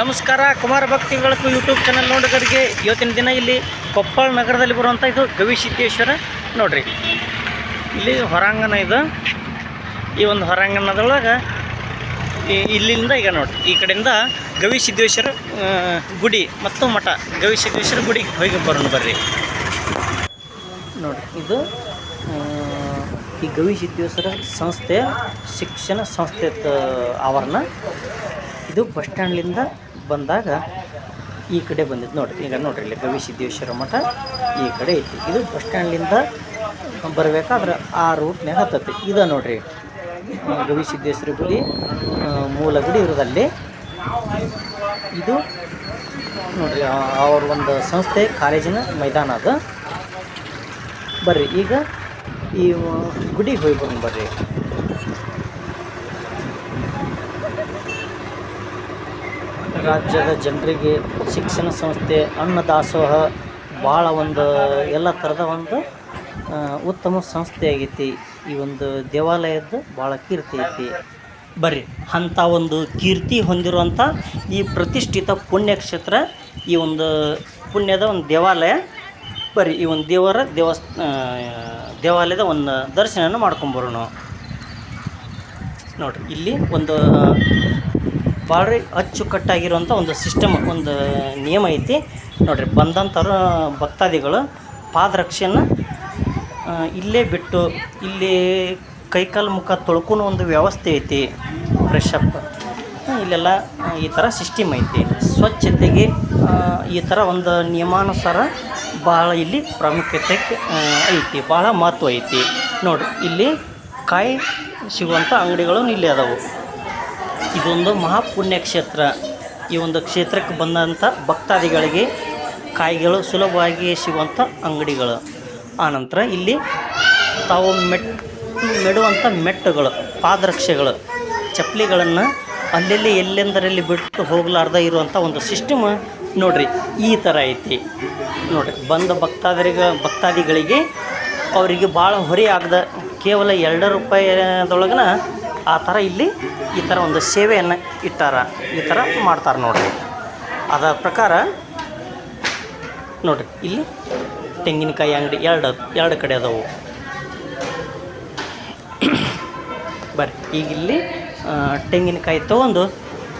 ನಮಸ್ಕಾರ. ಕುಮಾರ ಭಕ್ತಿ YouTube channel ನೋಡೋದರಿಗೆ ಇವತ್ತಿನ ದಿನ ಇಲ್ಲಿ ಕೊಪ್ಪಳ ನಗರದಲ್ಲಿ ಬರುವಂಥ ಇದು ಗವಿಸಿದ್ದೇಶ್ವರ ನೋಡ್ರಿ. ಇಲ್ಲಿ ಹೊರಾಂಗಣ ಇದು. ಈ ಒಂದು ಹೊರಾಂಗಣದೊಳಗೆ ಇಲ್ಲಿಂದ ಈಗ ನೋಡ್ರಿ ಈ ಕಡೆಯಿಂದ ಗವಿಸಿದ್ದೇಶ್ವರ ಆ, ಗುಡಿ ಮತ್ತು ಮಠ. ಗವಿಸಿದ್ದೇಶ್ವರ ಗುಡಿಗೆ ಹೋಗಿ ಬರೋಣ ಬರ್ರಿ. ನೋಡ್ರಿ ಇದು ಈ ಈ ಗವಿಸಿದ್ದೇಶ್ವರ ಸಂಸ್ಥೆ ಶಿಕ್ಷಣ ಸಂಸ್ಥೆ ಆವರಣ. ಇದು ಬಸ್ ಸ್ಟ್ಯಾಂಡ್ಲಿಂದ ಬಂದಾಗ ಈ ಕಡೆ ಬಂದಿದ್ದು. ನೋಡಿರಿ, ಈಗ ನೋಡ್ರಿ ಇಲ್ಲಿ ಗವಿಸಿದ್ದೇಶ್ವರ ಮಠ ಈ ಕಡೆ ಐತಿ. ಇದು ಬಸ್ ಸ್ಟ್ಯಾಂಡ್ಲಿಂದ ಬರಬೇಕಾದ್ರೆ ಆ ರೂಟ್ನ್ಯಾಗ ಹತ್ತತಿ. ಇದು ನೋಡ್ರಿ ಗವಿ ಗವಿಸಿದ್ದೇಶ್ವರ ಗುಡಿ ಮೂಲ ಗುಡಿ ಇರೋದಲ್ಲಿ. ಇದು ನೋಡಿರಿ ಅವ್ರ ಒಂದು ಸಂಸ್ಥೆ, ಕಾಲೇಜಿನ ಮೈದಾನ ಅದು. ಬರ್ರಿ, ಈಗ ಈ ಗುಡಿಗೆ ಹೋಗಿ ಬರ್ರಿ. ರಾಜ್ಯದ ಜನರಿಗೆ ಶಿಕ್ಷಣ ಸಂಸ್ಥೆ, ಅನ್ನದಾಸೋಹ ಭಾಳ ಒಂದು ಎಲ್ಲ ಥರದ ಒಂದು ಉತ್ತಮ ಸಂಸ್ಥೆ ಆಗೈತಿ ಈ ಒಂದು ದೇವಾಲಯದ್ದು ಭಾಳ ಕೀರ್ತಿ ಐತಿ. ಬರ್ರಿ, ಅಂಥ ಒಂದು ಕೀರ್ತಿ ಹೊಂದಿರುವಂಥ ಈ ಪ್ರತಿಷ್ಠಿತ ಪುಣ್ಯಕ್ಷೇತ್ರ, ಈ ಒಂದು ಪುಣ್ಯದ ಒಂದು ದೇವಾಲಯ. ಬರ್ರಿ, ಈ ಒಂದು ದೇವರ ದೇವಸ್ ದೇವಾಲಯದ ಒಂದು ದರ್ಶನನ ಮಾಡ್ಕೊಂಬರೋಣ ನೋಡಿರಿ, ಇಲ್ಲಿ ಒಂದು ಭಾಳ ಅಚ್ಚುಕಟ್ಟಾಗಿರುವಂಥ ಒಂದು ಸಿಸ್ಟಮ್, ಒಂದು ನಿಯಮ ಐತಿ. ನೋಡಿರಿ, ಬಂದಂಥವ್ರು, ಭಕ್ತಾದಿಗಳು ಪಾದರಕ್ಷೆಯನ್ನು ಇಲ್ಲೇ ಬಿಟ್ಟು, ಇಲ್ಲಿ ಕೈಕಾಲು ಮುಖ ತೊಳ್ಕೊಂಡು ಒಂದು ವ್ಯವಸ್ಥೆ ಐತಿ ಫ್ರೆಶಪ್ ಇಲ್ಲೆಲ್ಲ ಈ ಥರ ಸಿಸ್ಟಮ್ ಐತಿ. ಸ್ವಚ್ಛತೆಗೆ ಈ ಥರ ಒಂದು ನಿಯಮಾನುಸಾರ ಭಾಳ ಇಲ್ಲಿ ಪ್ರಾಮುಖ್ಯತೆ ಐತಿ, ಭಾಳ ಮಹತ್ವ ಐತಿ. ನೋಡ್ರಿ, ಇಲ್ಲಿ ಕಾಯಿ ಸಿಗುವಂಥ ಅಂಗಡಿಗಳು ಇಲ್ಲಿ ಅದಾವು. ಇದೊಂದು ಮಹಾಪುಣ್ಯ ಕ್ಷೇತ್ರ ಈ ಒಂದು ಕ್ಷೇತ್ರಕ್ಕೆ ಬಂದಂಥ ಭಕ್ತಾದಿಗಳಿಗೆ ಕಾಯಿಗಳು ಸುಲಭವಾಗಿ ಸಿಗುವಂಥ ಅಂಗಡಿಗಳು. ಆನಂತರ ಇಲ್ಲಿ ತಾವು ಮೆಟ್ಟು ನೆಡುವಂಥ ಮೆಟ್ಟುಗಳು, ಪಾದರಕ್ಷೆಗಳು, ಚಪ್ಪಲಿಗಳನ್ನು ಅಲ್ಲೆಲ್ಲಿ ಎಲ್ಲೆಂದರಲ್ಲಿ ಬಿಟ್ಟು ಹೋಗಲಾರ್ದ ಇರುವಂಥ ಒಂದು ಸಿಸ್ಟಮ್ ನೋಡ್ರಿ, ಈ ಥರ ಐತಿ. ನೋಡಿರಿ, ಬಂದ ಭಕ್ತಾದಿಗ ಭಕ್ತಾದಿಗಳಿಗೆ ಅವರಿಗೆ ಭಾಳ ಹೊರೆ ಆಗದ ಕೇವಲ ಎರಡು ರೂಪಾಯಿದೊಳಗನ ಆ ಥರ ಇಲ್ಲಿ ಈ ಥರ ಒಂದು ಸೇವೆಯನ್ನು ಇಟ್ಟಾರ, ಈ ಥರ ಮಾಡ್ತಾರೆ ನೋಡಿರಿ. ಅದರ ಪ್ರಕಾರ, ನೋಡಿರಿ, ಇಲ್ಲಿ ತೆಂಗಿನಕಾಯಿ ಅಂಗಡಿ ಎರಡು ಎರಡು ಕಡೆ ಅದಾವು. ಬರ್ರಿ, ಈಗ ಇಲ್ಲಿ ತೆಂಗಿನಕಾಯಿ ತೊಗೊಂಡು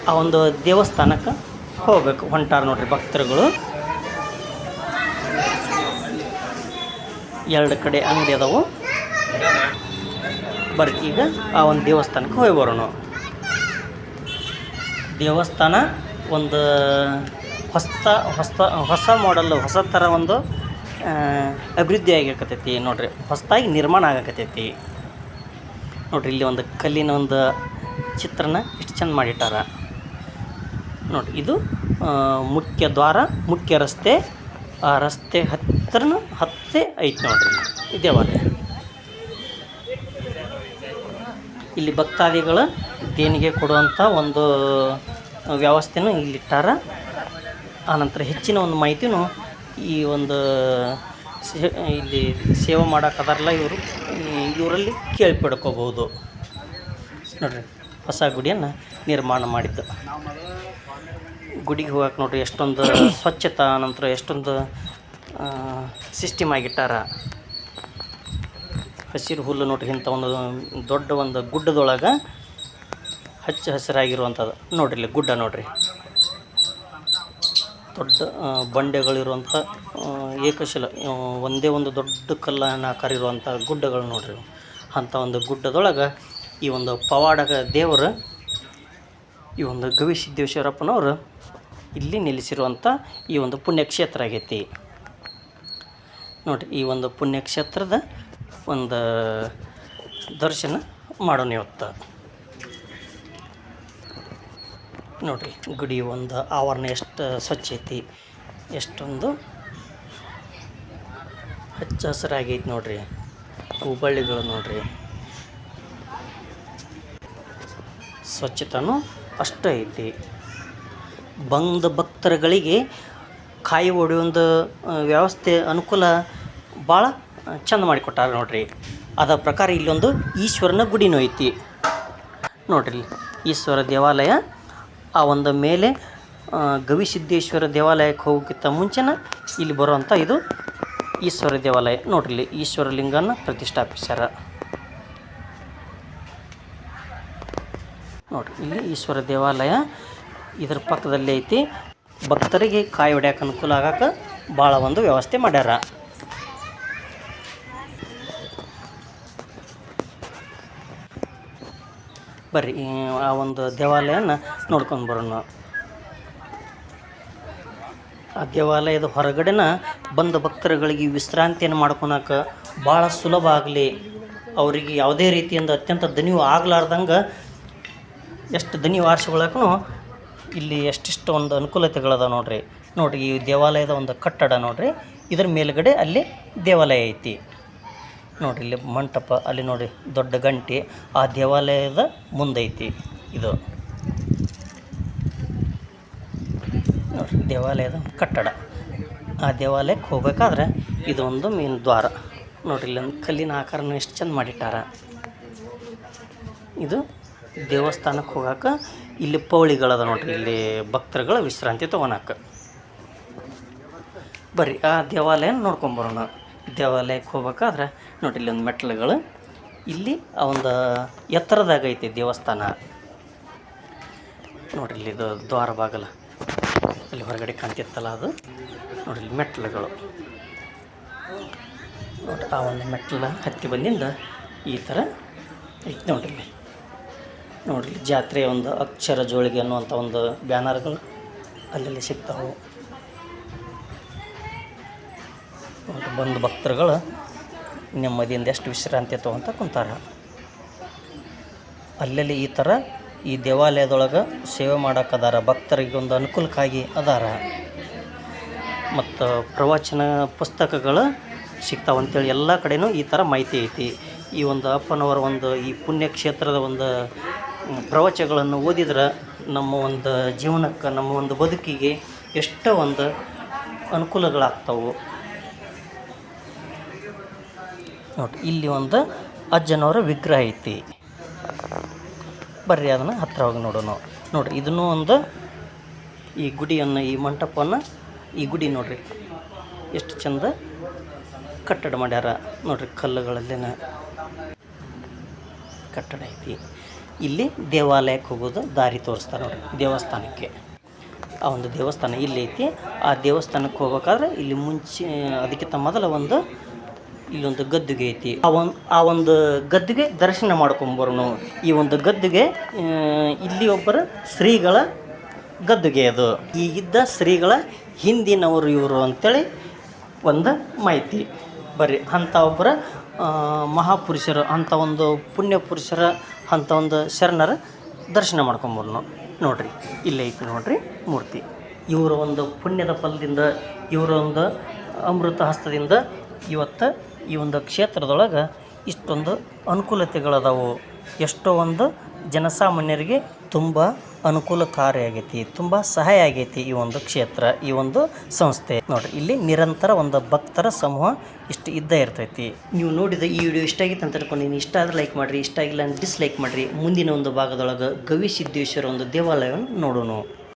ಆ ಒಂದು ದೇವಸ್ಥಾನಕ್ಕೆ ಹೋಗ್ಬೇಕು. ಹೊಂಟಾರ ನೋಡ್ರಿ ಭಕ್ತರುಗಳು. ಎರಡು ಕಡೆ ಅಂಗಡಿ ಅದಾವು. ಬರ್ರಿ ಈಗ ಆ ಒಂದು ದೇವಸ್ಥಾನಕ್ಕೆ ಹೋಗಿ ಬರೋಣ ದೇವಸ್ಥಾನ ಒಂದು ಹೊಸ ಹೊಸ ಹೊಸ ಮಾಡಲ್ ಹೊಸ ಥರ ಒಂದು ಅಭಿವೃದ್ಧಿ ಆಗಕತ್ತೈತಿ ನೋಡ್ರಿ. ಹೊಸದಾಗಿ ನಿರ್ಮಾಣ ಆಗಕತ್ತೈತಿ. ನೋಡ್ರಿ, ಇಲ್ಲಿ ಒಂದು ಕಲ್ಲಿನ ಒಂದು ಚಿತ್ರನ ಇಷ್ಟು ಚೆಂದ ಮಾಡಿಟ್ಟಾರ. ನೋಡ್ರಿ, ಇದು ಮುಖ್ಯ ದ್ವಾರ, ಮುಖ್ಯ ರಸ್ತೆ, ಆ ರಸ್ತೆ ಹತ್ತಿರನೂ ಹತ್ತೇ ಐತಿ ನೋಡ್ರಿ ದೇವಾಲಯ ಇಲ್ಲಿ ಭಕ್ತಾದಿಗಳು ದೇಣಿಗೆ ಕೊಡುವಂಥ ಒಂದು ವ್ಯವಸ್ಥೆನೂ ಇಲ್ಲಿಟ್ಟಾರ ಆನಂತರ ಹೆಚ್ಚಿನ ಒಂದು ಮಾಹಿತಿನೂ ಈ ಒಂದು ಇಲ್ಲಿ ಸೇವೆ ಮಾಡೋಕ್ಕದಾರಲ್ಲ ಇವರು. ಇವರಲ್ಲಿ ಕೇಳಿ ಪಡ್ಕೋಬೋದು ನೋಡ್ರಿ, ಹೊಸ ಗುಡಿಯನ್ನು ನಿರ್ಮಾಣ ಮಾಡಿದ್ದು. ಗುಡಿಗೆ ಹೋಗಕ್ಕೆ ನೋಡ್ರಿ, ಎಷ್ಟೊಂದು ಸ್ವಚ್ಛತಾ ನಂತರ ಎಷ್ಟೊಂದು ಸಿಸ್ಟಮ್ ಆಗಿಟ್ಟಾರ. ಹಸಿರು ಹುಲ್ಲು ನೋಡ್ರಿ ಇಂಥ ಒಂದು ದೊಡ್ಡ ಒಂದು ಗುಡ್ಡದೊಳಗೆ ಹಚ್ಚ ಹಸಿರಾಗಿರುವಂಥದ್ದು. ನೋಡ್ರಿ ಇಲ್ಲಿ ಗುಡ್ಡ ನೋಡ್ರಿ. ದೊಡ್ಡ ಬಂಡೆಗಳಿರುವಂಥ ಏಕಶಿಲ ಒಂದೇ ಒಂದು ದೊಡ್ಡ ಕಲ್ಲನ ಆಕಾರ ಇರುವಂಥ ಗುಡ್ಡಗಳು ನೋಡ್ರಿ. ಅಂಥ ಒಂದು ಗುಡ್ಡದೊಳಗೆ ಈ ಒಂದು ಪವಾಡಗ ದೇವರು, ಈ ಒಂದು ಗವಿಸಿದ್ದೇಶ್ವರಪ್ಪನವರು ಇಲ್ಲಿ ನಿಲ್ಲಿಸಿರುವಂಥ ಈ ಒಂದು ಪುಣ್ಯಕ್ಷೇತ್ರ ಆಗೈತಿ. ನೋಡಿರಿ ಈ ಒಂದು ಪುಣ್ಯಕ್ಷೇತ್ರದ ಒಂದು ದರ್ಶನ ಮಾಡೋಣ ಇವತ್ತು. ನೋಡಿರಿ, ಗುಡಿ ಒಂದು, ಆವರಣ ಎಷ್ಟು ಸ್ವಚ್ಛ ಐತಿ, ಎಷ್ಟೊಂದು ಹಚ್ಚ ಹಸಿರಾಗೈತಿ ನೋಡ್ರಿ, ಹೂಬಳ್ಳಿಗಳು ನೋಡ್ರಿ. ಸ್ವಚ್ಛತನೂ ಅಷ್ಟು ಐತಿ. ಬಂದ ಭಕ್ತರುಗಳಿಗೆ ಕಾಯಿ ಒಡೆಯೊಂದು ವ್ಯವಸ್ಥೆ ಅನುಕೂಲ ಭಾಳ ಚಂದ ಮಾಡಿಕೊಟ್ಟಾರ ನೋಡ್ರಿ. ಅದರ ಪ್ರಕಾರ ಇಲ್ಲೊಂದು ಈಶ್ವರನ ಗುಡಿನೂ ಐತಿ ನೋಡ್ರಿ, ಈಶ್ವರ ದೇವಾಲಯ, ಆ ಒಂದು ಮೇಲೆ ಗವಿಸಿದ್ದೇಶ್ವರ ದೇವಾಲಯಕ್ಕೆ ಹೋಗೋಕ್ಕಿಂತ ಮುಂಚೆನ ಇಲ್ಲಿ ಬರುವಂಥ ಇದು ಈಶ್ವರ ದೇವಾಲಯ. ನೋಡ್ರಿ, ಈಶ್ವರ ಲಿಂಗನ ಪ್ರತಿಷ್ಠಾಪಿಸ್ಯಾರ. ನೋಡ್ರಿ, ಇಲ್ಲಿ ಈಶ್ವರ ದೇವಾಲಯ ಇದ್ರ ಪಕ್ಕದಲ್ಲಿ ಐತಿ. ಭಕ್ತರಿಗೆ ಕಾಯಿ ಹೊಡ್ಯಾಕ ಅನುಕೂಲ ಆಗಕ್ಕೆ ಭಾಳ ಒಂದು ವ್ಯವಸ್ಥೆ ಮಾಡ್ಯಾರ. ಬರ್ರಿ ಆ ಒಂದು ದೇವಾಲಯನ ನೋಡ್ಕೊಂಡು ಬರೋಣ. ಆ ದೇವಾಲಯದ ಹೊರಗಡೆನ ಬಂದ ಭಕ್ತರುಗಳಿಗೆ ವಿಶ್ರಾಂತಿಯನ್ನು ಮಾಡ್ಕೊಳಕ್ಕೆ ಭಾಳ ಸುಲಭ ಆಗಲಿ. ಅವರಿಗೆ ಯಾವುದೇ ರೀತಿಯಿಂದ ಅತ್ಯಂತ ದಣಿವು ಆಗ್ಲಾರ್ದಂಗೆ ಎಷ್ಟು ದನಿ ವಾರಿಸ್ಕೊಳಕ್ಕೂ ಇಲ್ಲಿ ಎಷ್ಟಿಷ್ಟು ಒಂದು ಅನುಕೂಲತೆಗಳದ ನೋಡ್ರಿ. ನೋಡ್ರಿ, ಈ ದೇವಾಲಯದ ಒಂದು ಕಟ್ಟಡ ನೋಡ್ರಿ. ಇದ್ರ ಮೇಲ್ಗಡೆ ಅಲ್ಲಿ ದೇವಾಲಯ ಐತಿ. ನೋಡ್ರಿ ಇಲ್ಲಿ ಮಂಟಪ, ಅಲ್ಲಿ ನೋಡಿ, ದೊಡ್ಡ ಗಂಟೆ, ಆ ದೇವಾಲಯದ ಮುಂದೈತಿ ಇದು. ನೋಡಿರಿ, ದೇವಾಲಯದ ಕಟ್ಟಡ. ಆ ದೇವಾಲಯಕ್ಕೆ ಹೋಗ್ಬೇಕಾದ್ರೆ ಇದೊಂದು ಮೇನ್ ದ್ವಾರ. ನೋಡ್ರಿ, ಇಲ್ಲೊಂದು ಕಲ್ಲಿನ ಆಕಾರನ ಎಷ್ಟು ಚೆಂದ ಮಾಡಿಟ್ಟಾರ. ಇದು ದೇವಸ್ಥಾನಕ್ಕೆ ಹೋಗಾಕ ಇಲ್ಲಿ ಪೌಳಿಗಳದ ನೋಡ್ರಿ, ಇಲ್ಲಿ ಭಕ್ತರುಗಳ ವಿಶ್ರಾಂತಿ ತೊಗೊಳಕ್ಕೆ ಬರ್ರಿ, ಆ ದೇವಾಲಯ ನೋಡ್ಕೊಂಬರೋಣ ದೇವಾಲಯಕ್ಕೆ ಹೋಗ್ಬೇಕಾದ್ರೆ ನೋಡಿ ಇಲ್ಲಿ ಒಂದು ಮೆಟ್ಲುಗಳು ಇಲ್ಲಿ ಆ ಒಂದು ಎತ್ತರದಾಗ ಐತಿ ದೇವಸ್ಥಾನ. ನೋಡ್ರಿ ಇಲ್ಲಿ ಇದು ದ್ವಾರ ಬಾಗಲ. ಅಲ್ಲಿ ಹೊರಗಡೆ ಕಾಣ್ತಿತ್ತಲ್ಲ ಅದು. ನೋಡ್ರಿ ಇಲ್ಲಿ ಮೆಟ್ಲುಗಳು ನೋಡಿ ಆ ಒಂದು ಮೆಟ್ಲ ಹತ್ತಿ ಬಂದಿಂದ ಈ ಥರ ಐತಿ ನೋಡ್ರಿ ಇಲ್ಲಿ. ನೋಡ್ರಿ ಜಾತ್ರೆಯ ಒಂದು ಅಕ್ಷರ ಜೋಳಿಗೆ ಅನ್ನುವಂಥ ಒಂದು ಬ್ಯಾನರ್ಗಳು ಅಲ್ಲಲ್ಲಿ ಸಿಗ್ತಾವೆ. ಬಂದು ಭಕ್ತರುಗಳು ನೆಮ್ಮದಿಯಿಂದ ಎಷ್ಟು ವಿಶ್ರಾಂತಿ ತೊಗೊಂತ ಕುಂತಾರೆ. ಅಲ್ಲಲ್ಲಿ ಈ ಥರ ಈ ದೇವಾಲಯದೊಳಗೆ ಸೇವೆ ಮಾಡೋಕ್ಕದಾರ ಭಕ್ತರಿಗೆ ಒಂದು ಅನುಕೂಲಕ್ಕಾಗಿ ಅದಾರ. ಮತ್ತು ಪ್ರವಚನ ಪುಸ್ತಕಗಳು ಸಿಗ್ತಾವಂತೇಳಿ ಎಲ್ಲ ಕಡೆನೂ ಈ ಥರ ಮಾಹಿತಿ ಐತಿ. ಈ ಒಂದು ಅಪ್ಪನವರ ಒಂದು ಈ ಪುಣ್ಯಕ್ಷೇತ್ರದ ಒಂದು ಪ್ರವಚಗಳನ್ನು ಓದಿದ್ರೆ ನಮ್ಮ ಒಂದು ಜೀವನಕ್ಕೆ, ನಮ್ಮ ಒಂದು ಬದುಕಿಗೆ ಎಷ್ಟೋ ಒಂದು ಅನುಕೂಲಗಳಾಗ್ತಾವೆ. ನೋಡಿ, ಇಲ್ಲಿ ಒಂದು ಅಜ್ಜನವರ ವಿಗ್ರಹ ಐತಿ. ಬರ್ರಿ ಅದನ್ನು ಹತ್ತಿರ ಹೋಗಿ ನೋಡೋಣ. ನೋಡಿರಿ ಇದನ್ನು ಒಂದು ಈ ಗುಡಿಯನ್ನು, ಈ ಮಂಟಪವನ್ನು ಈ ಗುಡಿ ನೋಡ್ರಿ. ಎಷ್ಟು ಚಂದ ಕಟ್ಟಡ ಮಾಡ್ಯಾರ. ನೋಡ್ರಿ, ಕಲ್ಲುಗಳಲ್ಲಿನ ಕಟ್ಟಡ ಐತಿ. ಇಲ್ಲಿ ದೇವಾಲಯಕ್ಕೆ ಹೋಗೋದು ದಾರಿ ತೋರಿಸ್ತಾರೆ ನೋಡ್ರಿ, ದೇವಸ್ಥಾನಕ್ಕೆ. ಆ ಒಂದು ದೇವಸ್ಥಾನ ಇಲ್ಲಿ ಐತಿ. ಆ ದೇವಸ್ಥಾನಕ್ಕೆ ಹೋಗ್ಬೇಕಾದ್ರೆ ಇಲ್ಲಿ ಮುಂಚೆ, ಅದಕ್ಕಿಂತ ಮೊದಲ ಒಂದು ಇಲ್ಲೊಂದು ಗದ್ದುಗೆ ಐತಿ. ಆ ಒಂದು ಆ ಒಂದು ಗದ್ದುಗೆ ದರ್ಶನ ಮಾಡ್ಕೊಂಬರೋಣ ಈ ಒಂದು ಗದ್ದುಗೆ ಇಲ್ಲಿ ಒಬ್ಬರ ಶ್ರೀಗಳ ಗದ್ದುಗೆ ಅದು. ಈಗಿದ್ದ ಶ್ರೀಗಳ ಹಿಂದಿನವರು ಇವರು ಅಂತೇಳಿ ಒಂದು ಮಾಹಿತಿ. ಬರ್ರಿ ಅಂಥ ಒಬ್ಬರ ಮಹಾಪುರುಷರು ಅಂಥ ಒಂದು ಪುಣ್ಯ ಪುರುಷರ ಅಂಥ ಒಂದು ಶರಣರ ದರ್ಶನ ಮಾಡ್ಕೊಂಬರೋಣ ನೋಡ್ರಿ, ಇಲ್ಲೇ ಐತಿ ನೋಡ್ರಿ ಮೂರ್ತಿ. ಇವರ ಒಂದು ಪುಣ್ಯದ ಫಲದಿಂದ, ಇವರ ಒಂದು ಅಮೃತ ಹಸ್ತದಿಂದ ಇವತ್ತು ಈ ಒಂದು ಕ್ಷೇತ್ರದೊಳಗೆ ಇಷ್ಟೊಂದು ಅನುಕೂಲತೆಗಳದಾವು. ಎಷ್ಟೋ ಒಂದು ಜನಸಾಮಾನ್ಯರಿಗೆ ತುಂಬ ಅನುಕೂಲಕಾರಿಯಾಗೈತಿ, ತುಂಬ ಸಹಾಯ ಆಗೈತಿ ಈ ಒಂದು ಕ್ಷೇತ್ರ, ಈ ಒಂದು ಸಂಸ್ಥೆ. ನೋಡ್ರಿ, ಇಲ್ಲಿ ನಿರಂತರ ಒಂದು ಭಕ್ತರ ಸಮೂಹ ಇಷ್ಟು ಇದ್ದೇ ಇರ್ತೈತಿ. ನೀವು ನೋಡಿದ ಈ ವಿಡಿಯೋ ಇಷ್ಟ ಆಗಿತ್ತು ಅಂತ ತಿಳ್ಕೊಂಡಿನಿ ಇಷ್ಟ ಆದ್ರೆ ಲೈಕ್ ಮಾಡಿರಿ, ಇಷ್ಟ ಆಗಿಲ್ಲ ಅಂದ್ರೆ ಡಿಸ್ಲೈಕ್ ಮಾಡಿರಿ. ಮುಂದಿನ ಒಂದು ಭಾಗದೊಳಗೆ ಗವಿ ಸಿದ್ದೇಶ್ವರ ಒಂದು ದೇವಾಲಯವನ್ನು ನೋಡೋಣ.